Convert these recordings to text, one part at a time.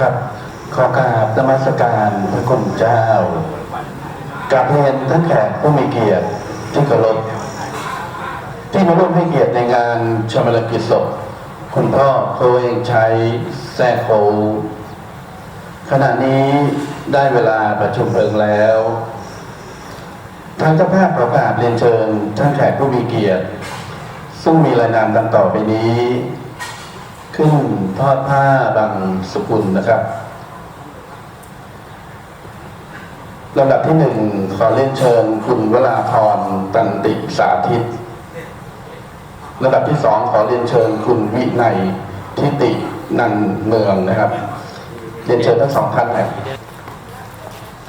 ครับ ขอกราบนมัสการพระคุณเจ้ากราบเรียนท่านแขกผู้มีเกียรติที่เคารพที่มาร่วมให้เกียรติในงานชมรกิจศพคุณพ่อโคเองใช้แซ่โคขณะนี้ได้เวลาประชุมเพลิงแล้วทางเจ้าภาพประกาศเรียนเชิญท่านแขกผู้มีเกียรติ ซึ่งมีรายนามดังต่อไปนี้ ขึ้นทอดผ้าบางสกุลนะครับลำดับที่หนึ่งขอเรียนเชิญคุณวราพรตันติสาธิตลำดับที่สองขอเรียนเชิญคุณวินัยทิตินันเมืองนะครับ เรียนเชิญทั้งสองท่านนะ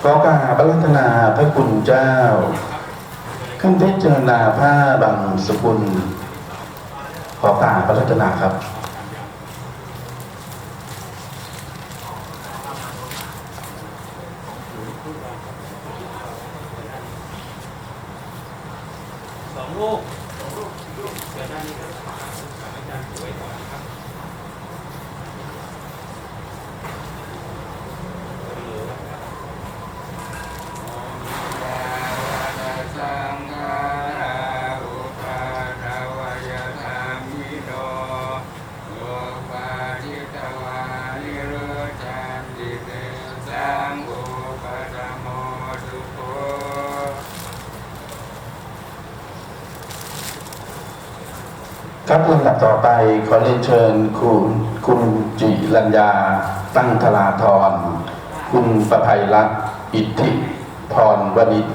ขอกราบระรัตนาพระคุณเจ้าขึ้นพิจารณาผ้าบางสกุลขอกราบรรัตนาครับ สองลูกสองลูกเชิญด้านนี้ครับอาจารย์สวยก่อนครับสังฆาอุปาทวายธรรมิโนโลปาทิตวานิโรจันติเตสังอุปตโมทุโค ครับลำดับต่อไปขอเรียนเชิญคุณคุณจิรัญญาตั้งธราธรคุณประภัยรัตน์อิทธิพรวณิช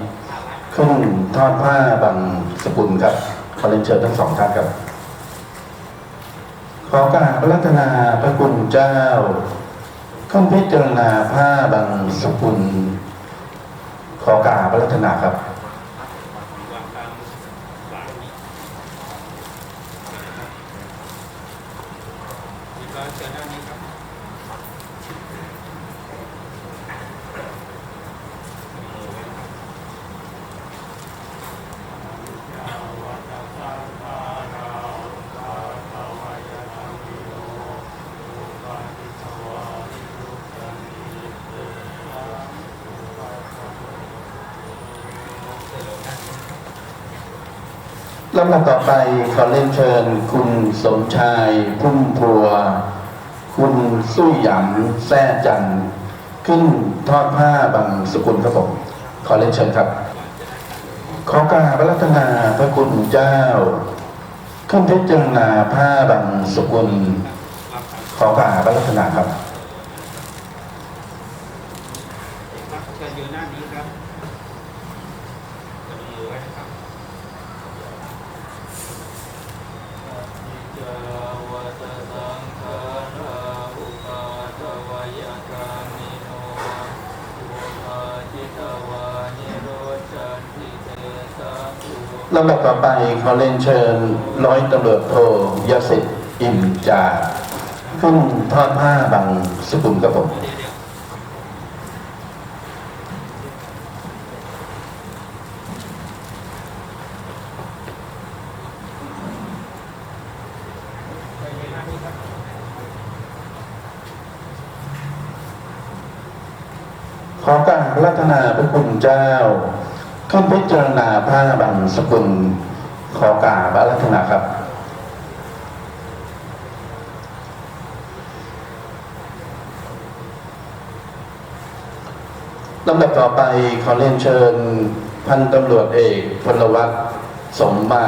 ขึ้นทอดผ้าบางสกุลครับขอเรียนเชิญทั้งสองท่านครับ ขอกราบพระรัตนาพระคุณเจ้าขึ้นพิจารณาผ้าบางสกุลขอกราบพระรัตนาครับ วางตามหลังนี้มีการเชิญด้านนี้ครับ ลำดับต่อไปขอเรียนเชิญ คุณสมชายพุ่มพัว คุณสุยหยำแซ่จัน ขึ้นทอดผ้าบางสกุลครับผมขอเรียนเชิญครับ ขอกราบพระรัตนาพระคุณเจ้า ขึ้นพิจารณาผ้าบางสกุล ขอกราบพระรัตนาครับ เชิญยืนหน้านี้ครับจะมือไว้นะครับจาวตสังฆาราอุปาทวายกามิโนอุปาจิตวานิโรจันติเตสังอุ ลำดับต่อไปขอเรียนเชิญร้อยตำรวจโทยศิษฐ์อิ่มจาขึ้นทอดผ้าบางสกุลครับผมขอการรัตนาพระคุณเจ้า ขึ้นพิจารณาผ้าบางสกุลขอกาบารัตนาครับ ลำดับต่อไปขอเรียนเชิญพันตำรวจเอกพลวัตสมมา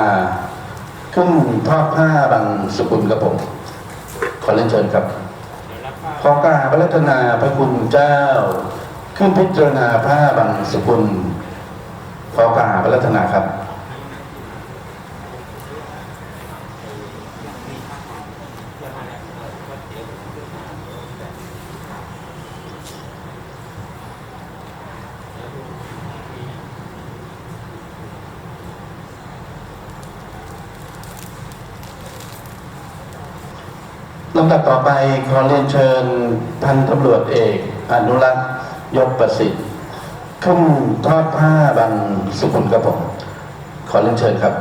ขึ้นทอดผ้าบางสกุลครับผม ขอเรียนเชิญครับเดี๋ยวรับผ้าขอกาบระรัตนาพระคุณเจ้า ขึ้นพิจารณาผ้าบางสกุล ขอกราบพระรัตนาครับ ลำดับต่อไปขอเรียนเชิญพันตำรวจเอก อนุรักษ์ยกประสิทธิ์ ขึ้นทอดผ้าบางสุขุนกระผมขอเรียนเชิญครับ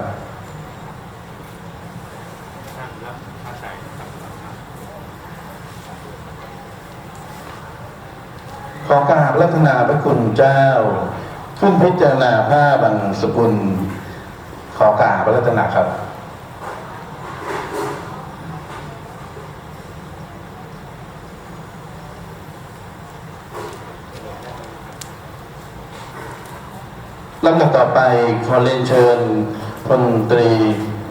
ขอกราบรัตนาพระคุณเจ้าขึ้นพิจารณาผ้าบางสกุล ขอกราบรัตนาครับ ลำดับต่อไปขอเรียนเชิญพลตรี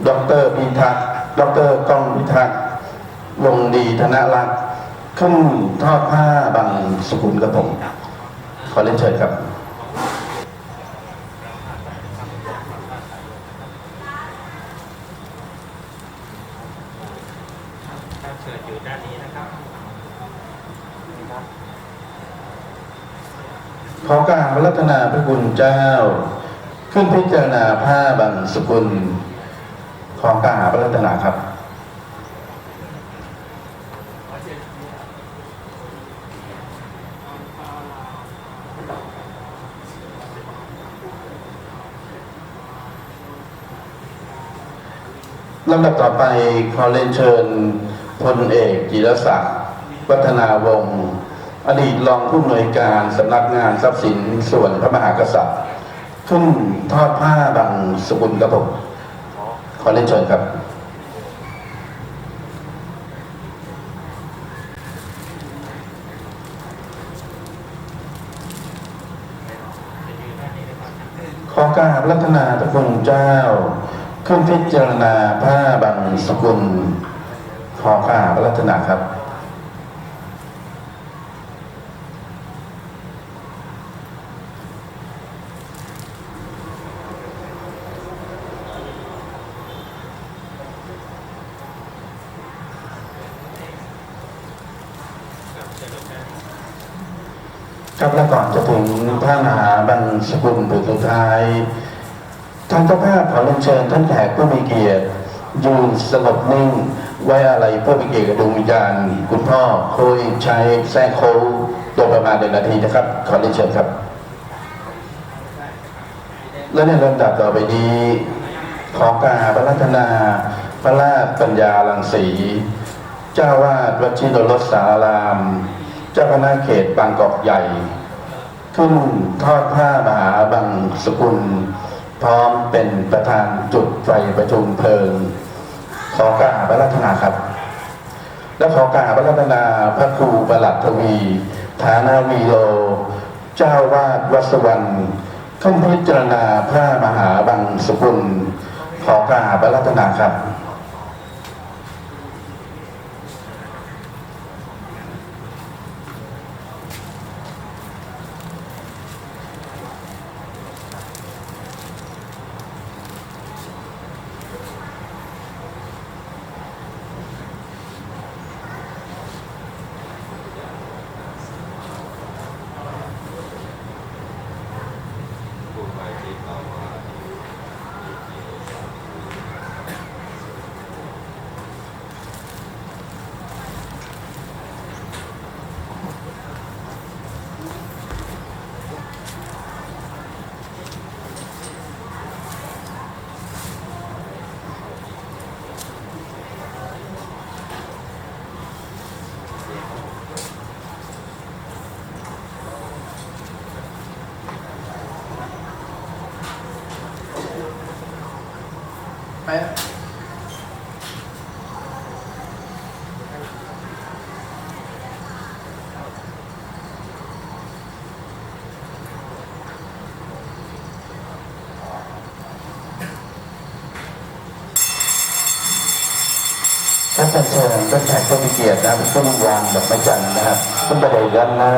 ดอกเตอรพิทักษ์ดอกเตอรก้องพิทักษ์ วงดีธนรักษ์ขึ้นทอดผ้าบางสกุลกระผม ขอเรียนเชิญครับเชิญอยู่ด้านนี้นะครับขอกราบรัตน คุณเจ้า ขึ้นพิจารณาผ้าบางสกุลขอกราบรัตนาครับลำดับต่อไปขอเรียนเชิญพลเอกจิรศักดิ์วัฒนาวงศ์ อดีตรองผู้อำนวยการสำนักงานทรัพย์สินส่วนพระมหากษัตริย์ขึ้นทอดผ้าบางสกุลกระผมขอเรียนเชิญครับจะยืนครับขอกราบรัตนาพระคุณเจ้า ขึ้นพิจารณาผ้าบางสกุลขอกราบรัตนาครับเชิญลงด้านนี้ ครับและก่อนจะถึงพระมหาบังสกุลผืนสุดท้าย ท่างเจ้าภาพขอเรียนเชิญท่านแขกผู้มีเกียรติยืนสงบนิ่ง ไว้อะไรเพื่อเป็นเกียรติกับดวงวิญญาณคุณพ่อโคยชัยแซ่โคตัวประมาณหนึ่งนาทีนะครับ ขอเรียนเชิญครับ และในลำดับต่อไปนี้ขอกราบพระรัตนา พระราชปัญญาลังสี เจ้าวาดวัดชิโนรสสาราม เจ้าคณะเขตบางกอกใหญ่ขึ้นทอดผ้ามหาบังสกุล พร้อมเป็นประธานจุดไฟประชุมเพลิง ขอกราบพระรัตนาครับ และขอกราบพระรัตนาพระครูประหลัดทวี ฐานาวีโล เจ้าวาดวัดสวรรณขึ้นพิจารณาพระมหาบังสกุล ขอกราบพระรัตนาครับ ท่านเชิญท่านแขกผู้มีเกียรตินะครับขึ้นวางดอกไม้จันทร์นะครับต้นบันไดด้านหน้า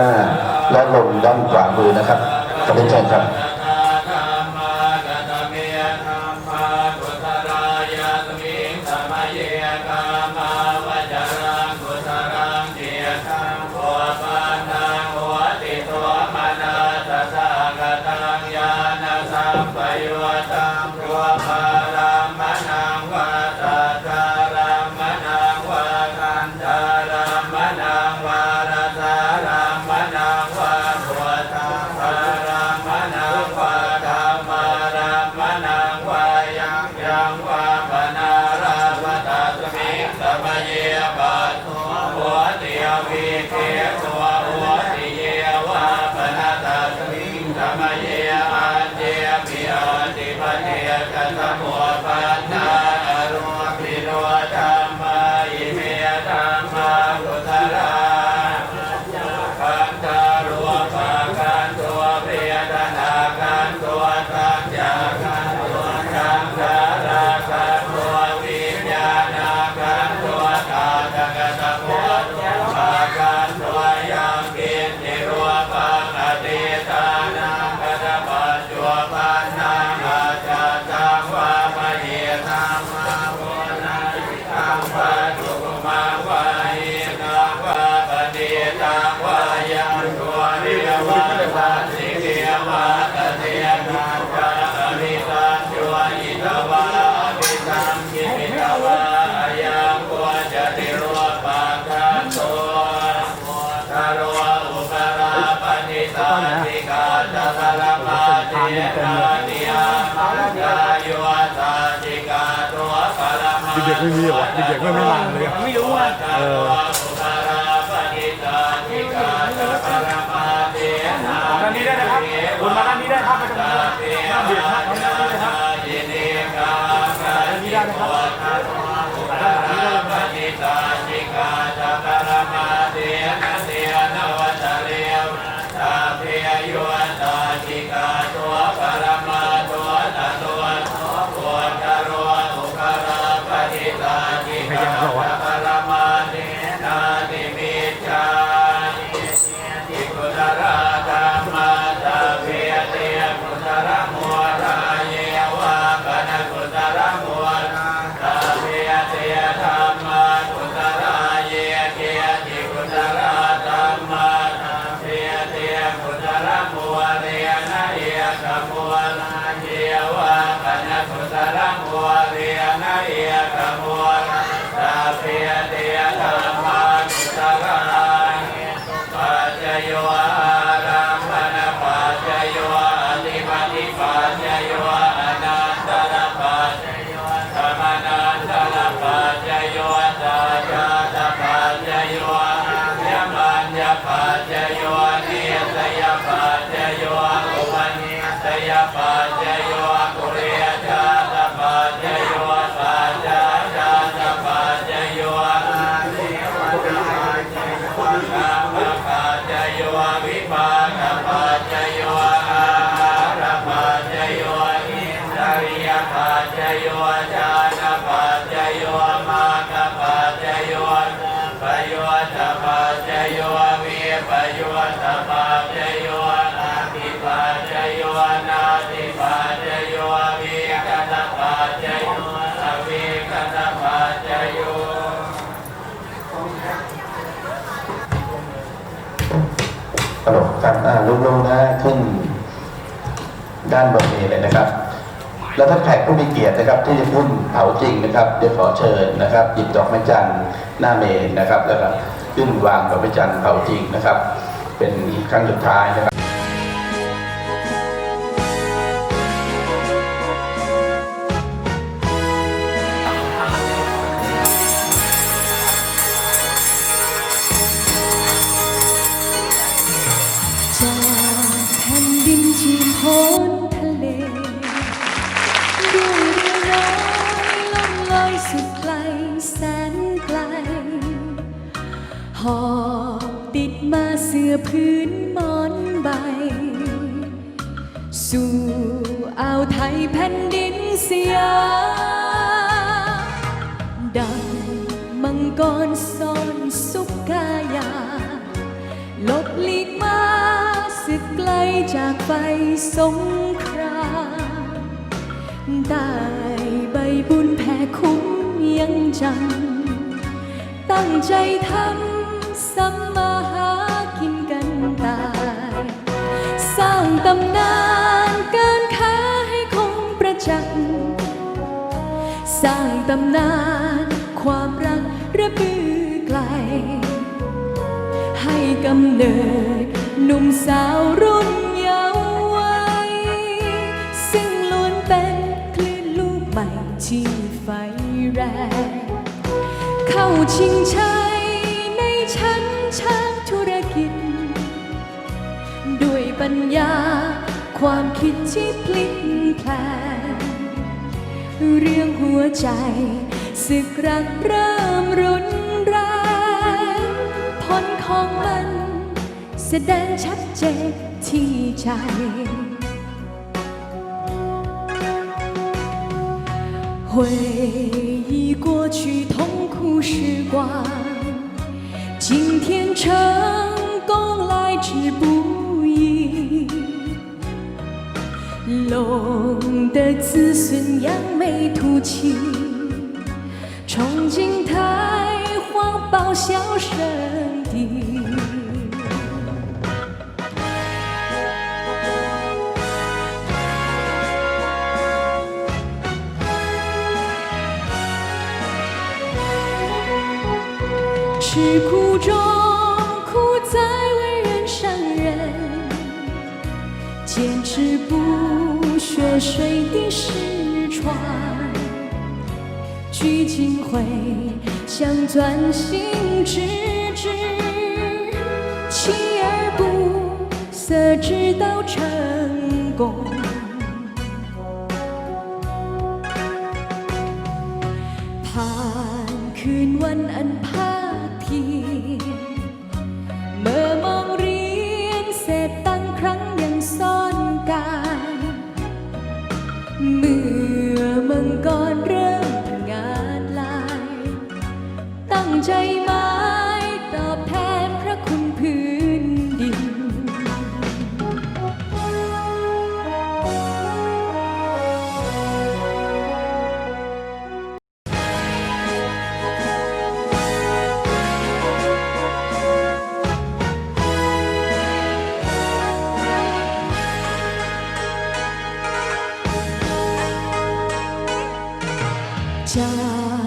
และลงด้านขวามือนะครับขอเรียนเชิญครับ เด็กๆไม่มีเหรอวะเด็กๆไม่ไม่มาเลยอะ ไม่รู้อะ เออ ครับอ่าลูกๆนะขึ้น ด้านบนนี้เลยนะครับ แล้วท่านแขกผู้มีเกียรตินะครับ ที่จะพุ่นเผาจริงนะครับเดี๋ยวขอเชิญนะครับหยิบดอกไม้จันทร์หน้าเมนนะครับ แล้วก็ขึ้นวางดอกไม้จันทร์เผาจริงนะครับ เป็นครั้งสุดท้ายนะครับ สงครามได้ใบบุญแผ่คุ้มยังจัง ตั้งใจทำสัมมาหากินกันตาย สร้างตำนานการค้าให้คงประจักษ์สร้างตำนานความรักระบือไกล ให้กำเนิดหนุ่มสาวรุ่น เข้าชิงชัยในชั้นช่างธุรกิจ ด้วยปัญญาความคิดที่พลิกแพลงเรื่องหัวใจศึกรักเริ่มรุนแรงผลของมัน แสดงชัดเจนที่ใจ 回忆过去痛苦时光，今天成功来之不易。龙的子孙扬眉吐气，冲进太皇报效圣地。吃苦中苦在为人上人， 坚持不学水的失传。聚精会想专心致志，锲而不舍，直到成功。ผ่านคืนวันอันภา จา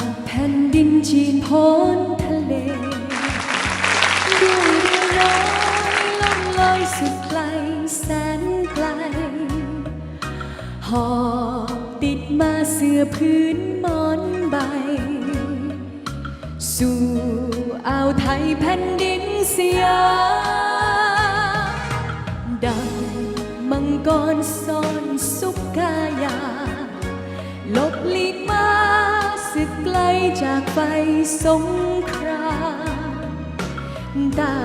กแผ่นดินจีนพ้นทะเลด้วยเรือร้อยล่องลอยสุดไกลแสนไกล หอบติดมาเสื้อพื้นหมอนใบ สู่อ่าวไทยแผ่นดินสยามดังมังกรซ่อนสุกกายาหลบลีกมาสึก ไกลจากไฟสงครามได้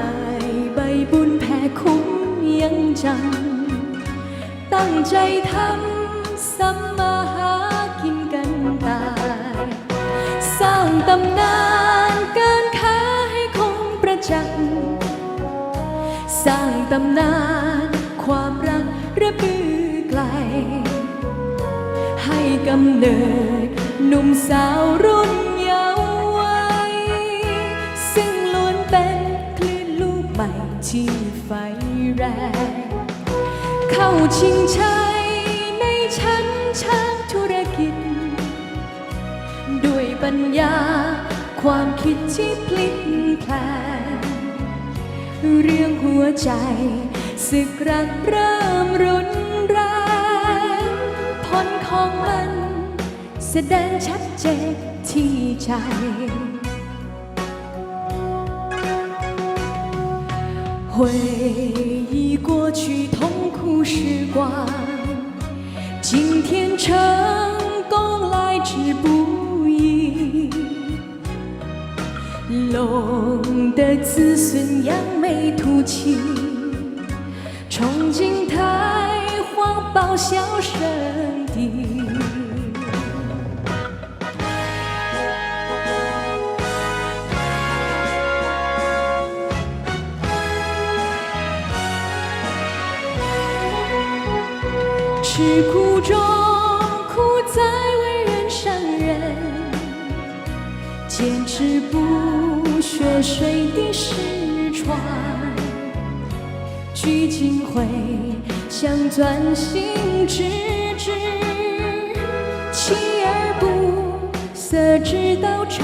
ใบบุญแผ่คุ้มยังจังตั้งใจทำสัมมาหากินกันตาย สร้างตำนานการค้าให้คงประจักษ์สร้างตำนานความรักระบือไกล ให้กำเนิด หนุ่มสาวรุ่นเยาว์วัยซึ่งล้วนเป็นคลื่นลูกใหม่ที่ไฟแรง เข้าชิงชัยในชั้นช่างธุรกิจ ด้วยปัญญาความคิดที่พลิกแพลงเรื่องหัวใจศึกรักเริ่มรุนแรงผลของมัน แสดงชัดเจนที่ใจ 回忆过去痛苦时光，今天成功来之不易。龙的子孙扬眉吐气，憧憬太皇报效圣地。 吃苦中苦在为人上人，坚持不学水的失传。聚精会想专心致志，锲而不舍，直到成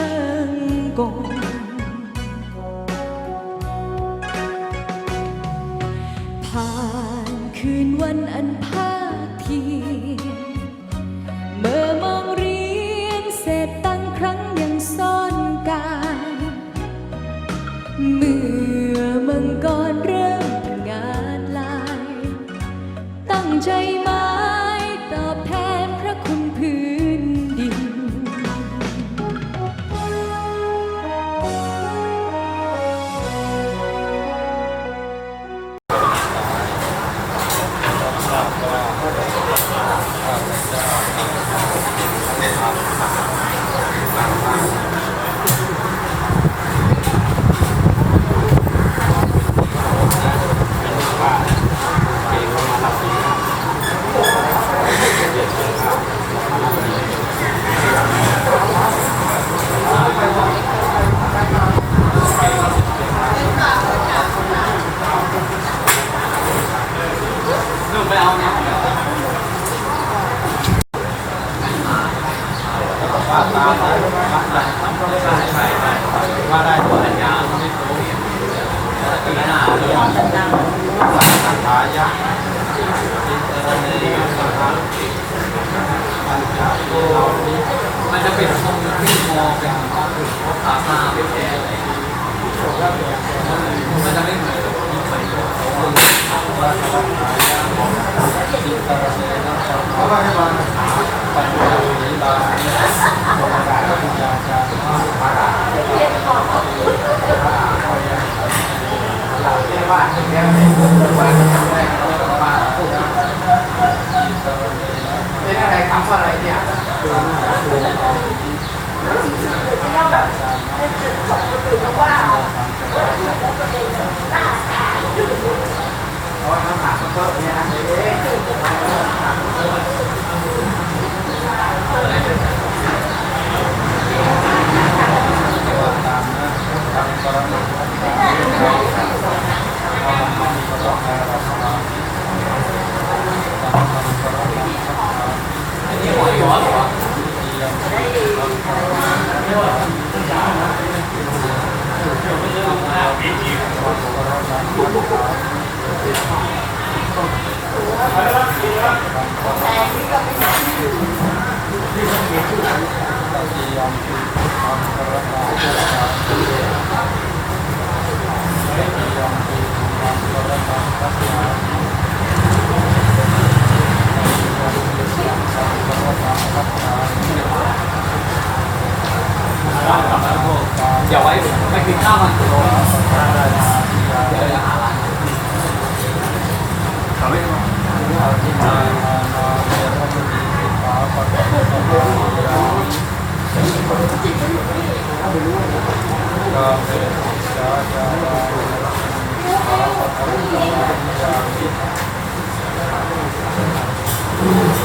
อย่าไว้ไม่กินข้าวมัน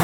เ